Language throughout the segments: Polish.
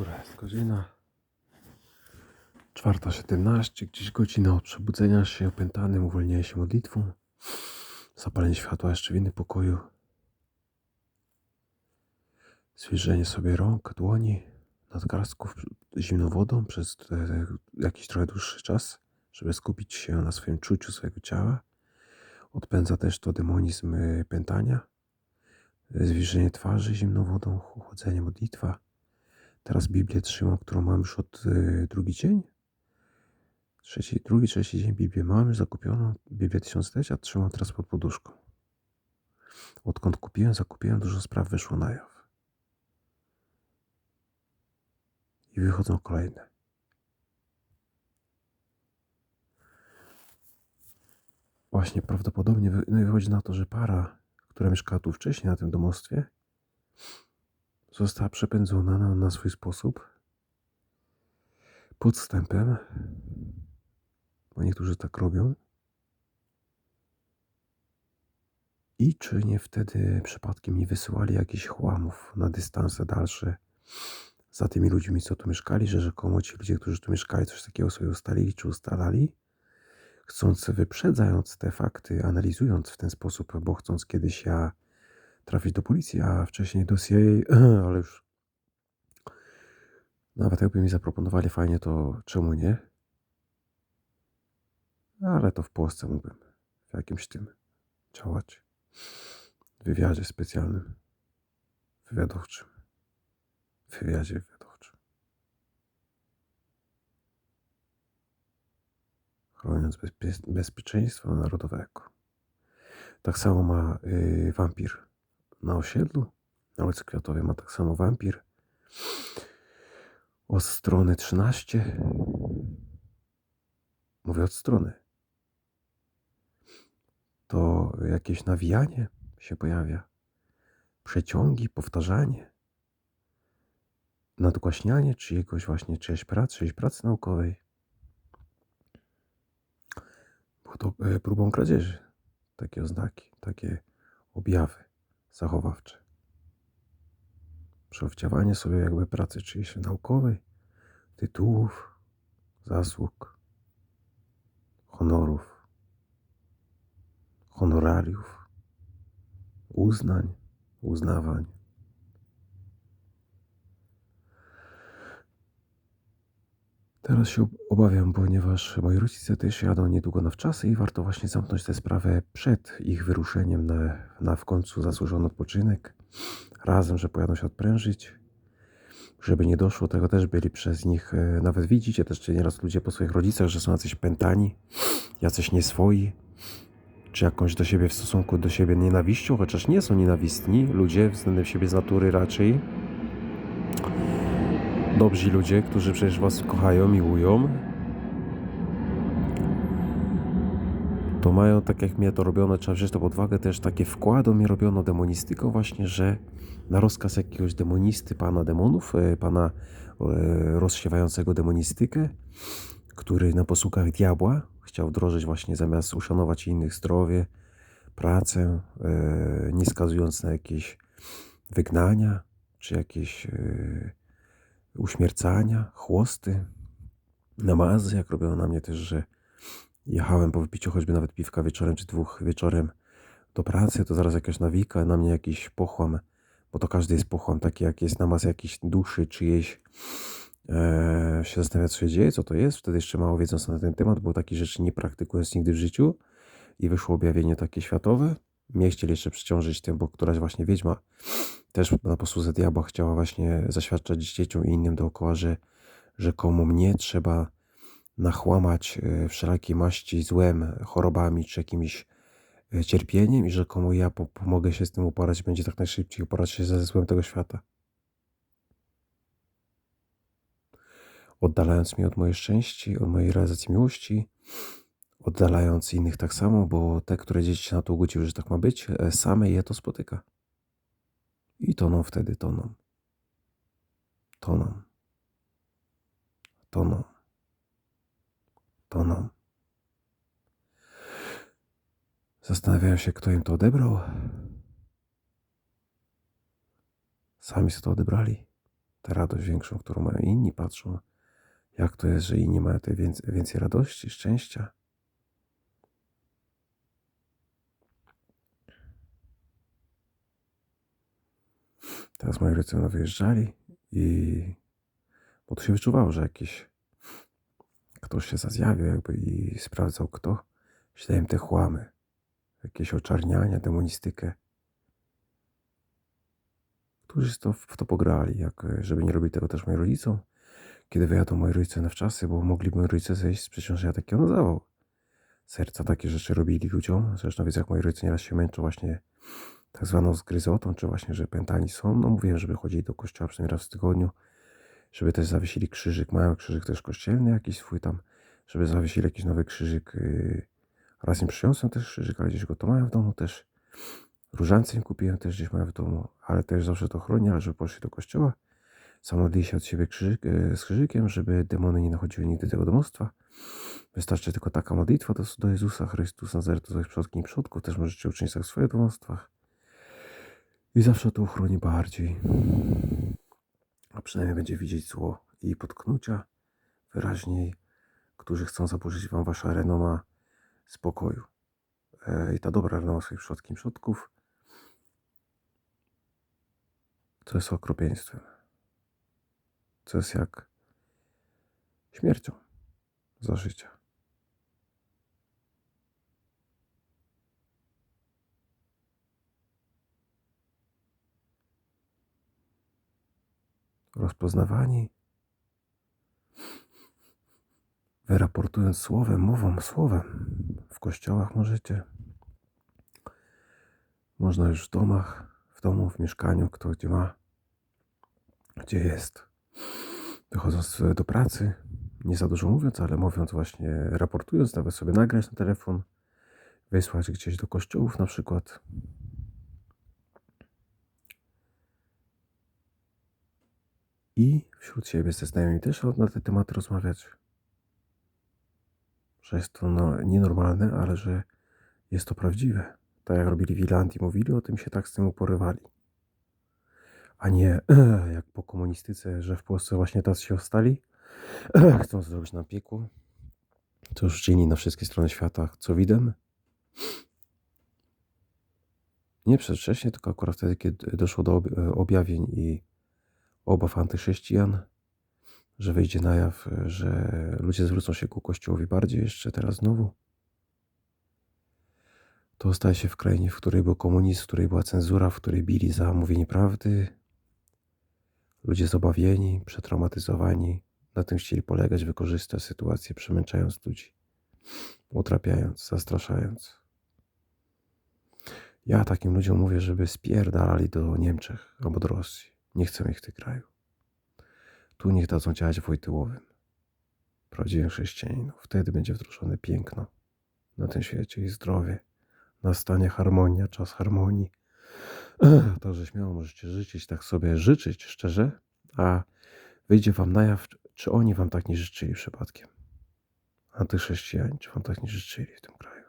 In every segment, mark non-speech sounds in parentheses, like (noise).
Która jest godzina? 4.17, gdzieś godzina od przebudzenia się, opętanym, uwolnienia się modlitwą, zapalenie światła jeszcze w innym pokoju, zwierzenie sobie rąk, dłoni, nadgarstków zimną wodą przez e, jakiś trochę dłuższy czas, żeby skupić się na swoim czuciu swojego ciała. Odpędza też to demonizm e, pętania, e, zwierzenie twarzy zimną wodą, chłodzenie, modlitwa. Teraz Biblię trzymam, którą mam już od y, drugi dzień. Trzeci, drugi, trzeci dzień Biblię mam już zakupioną. Biblię tysiąclecia trzymam teraz pod poduszką. Odkąd kupiłem, zakupiłem, dużo spraw wyszło na jaw. I wychodzą kolejne. Właśnie prawdopodobnie no i wychodzi na to, że para, która mieszkała tu wcześniej na tym domostwie, została przepędzona na, na swój sposób podstępem, bo niektórzy tak robią. I czy nie wtedy przypadkiem nie wysyłali jakichś chłamów na dystanse dalsze za tymi ludźmi, co tu mieszkali, że rzekomo ci ludzie, którzy tu mieszkali, coś takiego sobie ustalili czy ustalali, chcąc wyprzedzając te fakty, analizując w ten sposób, bo chcąc kiedyś ja trafić do policji, a wcześniej do CIA, (clears throat) ale już nawet jakby mi zaproponowali fajnie, to czemu nie? Ale to w Polsce mógłbym w jakimś tym działać. W wywiadzie specjalnym, wywiadowczym. W wywiadzie wywiadowczym. Chroniąc bezpie- bezpieczeństwo narodowego. Tak samo ma y, wampir na osiedlu, na ulicy Kwiatowej ma tak samo wampir. Od strony 13. Mówię od strony. To jakieś nawijanie się pojawia. Przeciągi, powtarzanie. Nadgłaśnianie czyjegoś właśnie, czyjejś pracy, czyjejś pracy naukowej. Było to e, próbą kradzieży. Takie oznaki, takie objawy zachowawcze. Przewdziawanie sobie jakby pracy czyjejś naukowej, tytułów, zasług, honorów, honorariów, uznań, uznawań. Teraz się ob- obawiam, ponieważ moi rodzice też jadą niedługo na wczasy i warto właśnie zamknąć tę sprawę przed ich wyruszeniem na, na w końcu zasłużony odpoczynek. Razem, że pojadą się odprężyć, żeby nie doszło tego też byli przez nich, e, nawet widzicie też nieraz ludzie po swoich rodzicach, że są jacyś pętani, jacyś nieswoi, czy jakąś do siebie w stosunku do siebie nienawiścią, chociaż nie są nienawistni ludzie względem siebie z natury raczej. Dobrzy ludzie, którzy przecież was kochają, miłują, to mają, tak jak mnie to robiono, trzeba wziąć to pod uwagę, też takie wkłady mi robiono demonistyką właśnie, że na rozkaz jakiegoś demonisty, pana demonów, e, pana e, rozsiewającego demonistykę, który na posługach diabła chciał wdrożyć właśnie zamiast uszanować innych zdrowie, pracę, e, nie skazując na jakieś wygnania, czy jakieś uśmiercania, chłosty, namazy, jak robią na mnie też, że jechałem po wypiciu choćby nawet piwka wieczorem czy dwóch wieczorem do pracy, to zaraz jakaś nawika, na mnie jakiś pochłam, bo to każdy jest pochłam, taki jak jest namaz jakiejś duszy czyjejś, e, się zastanawia co się dzieje, co to jest, wtedy jeszcze mało wiedząc na ten temat, bo takich rzeczy nie praktykując nigdy w życiu. I wyszło objawienie takie światowe, mnie chcieli jeszcze przyciążyć tym, bo któraś właśnie wiedźma też na posłudze diabła chciała właśnie zaświadczać dzieciom i innym dookoła, że rzekomo mnie trzeba nachłamać e, wszelakiej maści złem, chorobami czy jakimś e, cierpieniem i rzekomo ja po- pomogę się z tym uporać, będzie tak najszybciej uporać się ze złem tego świata. Oddalając mnie od mojej szczęści, od mojej realizacji miłości, oddalając innych tak samo, bo te, które dzieci się na to ugodziły, że tak ma być, e, same je to spotyka. I toną wtedy, toną. Toną. Toną. Toną. Zastanawiają się, kto im to odebrał. Sami sobie to odebrali. tę radość większą, którą mają inni, patrzą, jak to jest, że inni mają tej więcej, więcej radości, szczęścia. Teraz moi rodzice wyjeżdżali i bo to się wyczuwało, że jakiś ktoś się zazjawił jakby i sprawdzał kto. Ślałem te chłamy, jakieś oczarniania, demonistykę. Którzy to, w to pograli, jak, żeby nie robili tego też moim rodzicom. Kiedy wyjadą moi rodzice na wczasy, bo mogliby moi rodzice zejść, przecież ja takiego nazywał. Serca takie rzeczy robili ludziom. Zresztą widzę, jak moi rodzice nieraz się męczą właśnie tak zwaną zgryzotą, czy właśnie, że pętani są. No mówiłem, żeby chodzili do kościoła przynajmniej raz w tygodniu, żeby też zawiesili krzyżyk, mały krzyżyk też kościelny jakiś swój tam, żeby zawiesili jakiś nowy krzyżyk. yy, Raz im przyniosłem też krzyżyk, ale gdzieś go to mają w domu też. Różańce im kupiłem też gdzieś mają w domu, ale też zawsze to chroni, ale żeby poszli do kościoła. Zamodlili się od siebie krzyżyk, yy, z krzyżykiem, żeby demony nie nachodziły nigdy tego domostwa. Wystarczy tylko taka modlitwa do, do Jezusa Chrystusa, Nazaretu, swoich przodków i przodków. Też możecie uczynić tak w swoich domostwach. I zawsze to uchroni bardziej. A przynajmniej będzie widzieć zło i potknucia wyraźniej, którzy chcą zaburzyć wam wasza renoma spokoju. E, I ta dobra renoma swoich przodków i przodków to jest okropieństwem. To jest jak śmiercią za życia. rozpoznawani, wyraportując słowem, mową, słowem. W kościołach możecie, można już w domach, w domu, w mieszkaniu, kto gdzie ma, gdzie jest. Wychodząc do pracy, nie za dużo mówiąc, ale mówiąc właśnie, raportując, nawet sobie nagrać na telefon, wysłać gdzieś do kościołów na przykład. I wśród siebie ze znajomymi też na te tematy rozmawiać. Że jest to no, nienormalne, ale że jest to prawdziwe. Tak jak robili w Irlandii, mówili o tym, się tak z tym uporywali. A nie (clears throat) jak po komunistyce, że w Polsce właśnie tacy się ostali, (clears throat) chcą zrobić nam piekło. To już czyni na wszystkie strony świata, co widem. Nie przedwcześnie, tylko akurat wtedy, kiedy doszło do ob- objawień i obaw antychrześcijan, że wyjdzie na jaw, że ludzie zwrócą się ku Kościołowi bardziej jeszcze teraz znowu. To staje się w krainie, w której był komunizm, w której była cenzura, w której bili za mówienie prawdy. Ludzie zobawieni, przetraumatyzowani, na tym chcieli polegać, wykorzystać sytuację, przemęczając ludzi, utrapiając, zastraszając. Ja takim ludziom mówię, żeby spierdalali do Niemczech albo do Rosji. Nie chcę ich w tym kraju. Tu niech dadzą działać Wojtyłowym. Prawdziwym chrześcijaninu. Wtedy będzie wdrożone piękno na tym świecie i zdrowie. Nastanie harmonia, czas harmonii. Także śmiało możecie życzyć, tak sobie życzyć szczerze, a wyjdzie wam na jaw, czy oni wam tak nie życzyli przypadkiem. Antychrześcijanie, czy wam tak nie życzyli w tym kraju.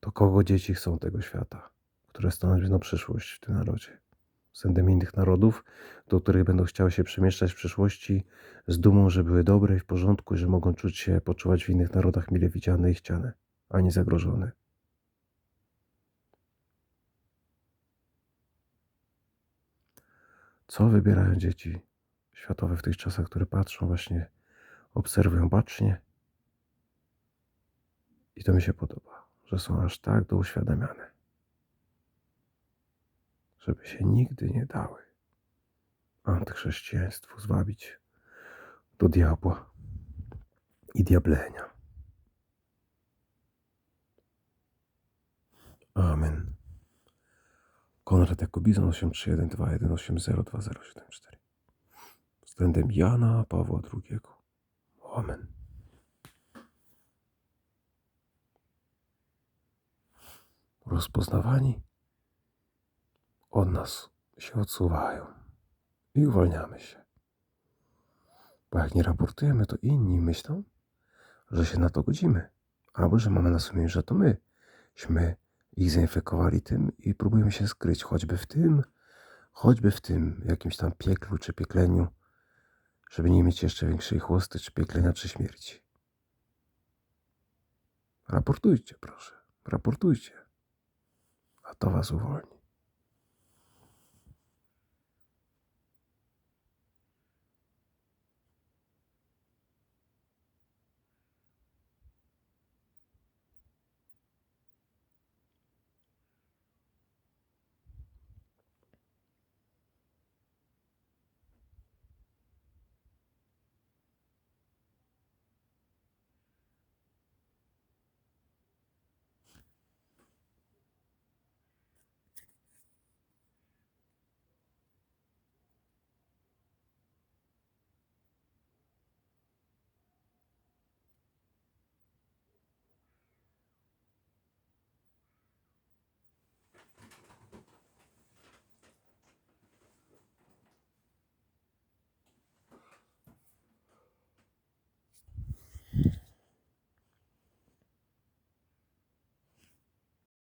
To kogo dzieci chcą tego świata? które stanowią przyszłość w tym narodzie. Względem innych narodów, do których będą chciały się przemieszczać w przyszłości z dumą, że były dobre i w porządku, że mogą czuć się, poczuwać w innych narodach mile widziane i chciane, a nie zagrożone. Co wybierają dzieci światowe w tych czasach, które patrzą właśnie, obserwują bacznie? I to mi się podoba, że są aż tak douświadamiane żeby się nigdy nie dały antychrześcijaństwu zwabić do diabła i diablenia. Amen. Konrad Jakobizon 83121802074 względem Jana Pawła II. Amen. Rozpoznawani od nas się odsuwają i uwalniamy się. Bo jak nie raportujemy, to inni myślą, że się na to godzimy, albo że mamy na sumieniu, że to myśmy ich zainfekowali tym i próbujemy się skryć choćby w tym, choćby w tym jakimś tam pieklu czy piekleniu, żeby nie mieć jeszcze większej chłosty, czy pieklenia, czy śmierci. Raportujcie, proszę, raportujcie, a to was uwolni.